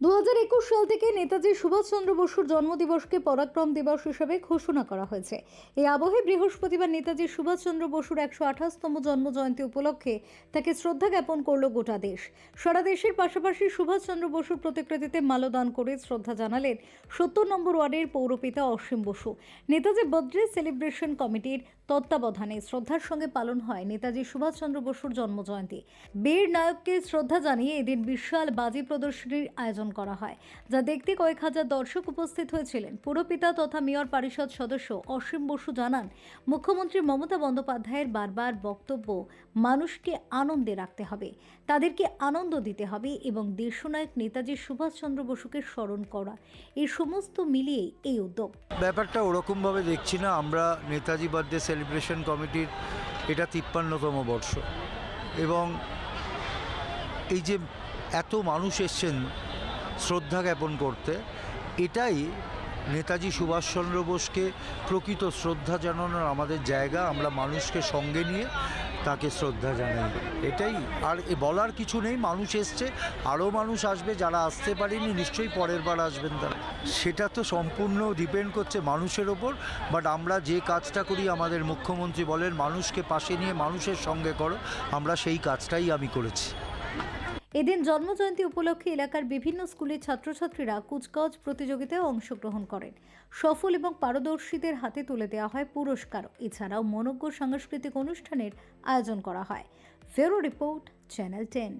দু হাজার একুশ সাল থেকে নেতাজি সুভাষচন্দ্র বসুর জন্মদিবসকে পরাক্রম দিবস হিসেবে ঘোষণা করা হয়েছে। এই আবহে বৃহস্পতিবার নেতাজি সুভাষচন্দ্র বসুর একশো আঠাশতম জন্মজয়ন্তী উপলক্ষে তাকে শ্রদ্ধা জ্ঞাপন করল গোটা দেশ। সারা দেশের পাশাপাশি সুভাষচন্দ্র বসুর প্রতিকৃতিতে মাল্যদান করে শ্রদ্ধা জানালেন সত্তর নম্বর ওয়ার্ডের পৌরপিতা অসীম বসু। নেতাজি বার্থডে সেলিব্রেশন কমিটির তত্ত্বাবধানে শ্রদ্ধার সঙ্গে পালন হয় নেতাজি সুভাষচন্দ্র বসুর জন্মজয়ন্তী। বীর নায়ককে শ্রদ্ধা জানিয়ে এদিন বিশাল বাজি প্রদর্শনীর আয়োজন করা হয়, যা দেখতে কয়েক হাজার দর্শক উপস্থিত হয়েছিলেন। পুরপিতা তথা মেয়র পরিষদ সদস্য অসীম বসু জানান, মুখ্যমন্ত্রী মমতা বন্দ্যোপাধ্যায়ের বারবার বক্তব্য, মানুষকে আনন্দে রাখতে হবে, তাদেরকে আনন্দ দিতে হবে এবং দেশনায়ক নেতাজি সুভাষচন্দ্র বসুকে স্মরণ করা এই সমস্ত মিলিয়েই এই উদ্যোগ। ব্যাপারটা ওরকমভাবে দেখছি না, আমরা নেতাজি বার্থডে সেলিব্রেশন কমিটির এটা তিপ্পান্নতম বর্ষ এবং এই যে এত মানুষ এসছেন শ্রদ্ধা জ্ঞাপন করতে। এটাই নেতাজি সুভাষচন্দ্র বোসকে প্রকৃত শ্রদ্ধা জানানোর আমাদের জায়গা। আমরা মানুষকে সঙ্গে নিয়ে তাকে শ্রদ্ধা জানাই। এটাই। আর বলার কিছু নেই। মানুষ এসছে। আরও মানুষ আসবে। যারা আসতে পারেনি, নিশ্চয়ই পরের বার আসবেন তারা। সেটা তো সম্পূর্ণ ডিপেন্ড করছে মানুষের ওপর। বাট আমরা যে কাজটা করি, আমাদের মুখ্যমন্ত্রী বলেন, মানুষকে পাশে নিয়ে মানুষের সঙ্গে করো। আমরা সেই কাজটাই আমি করেছি। এদিন জন্মজয়ন্তী উপলক্ষে এলাকার বিভিন্ন স্কুলের ছাত্রছাত্রীরা কুচকাওয়াজ প্রতিযোগিতায় অংশগ্রহণ করেন। সফল এবং পারদর্শীদের হাতে তুলে দেওয়া হয় পুরস্কার। এছাড়াও মনজ্ঞ সাংস্কৃতিক অনুষ্ঠানের আয়োজন করা হয়। ফেরো রিপোর্ট চ্যানেল টেন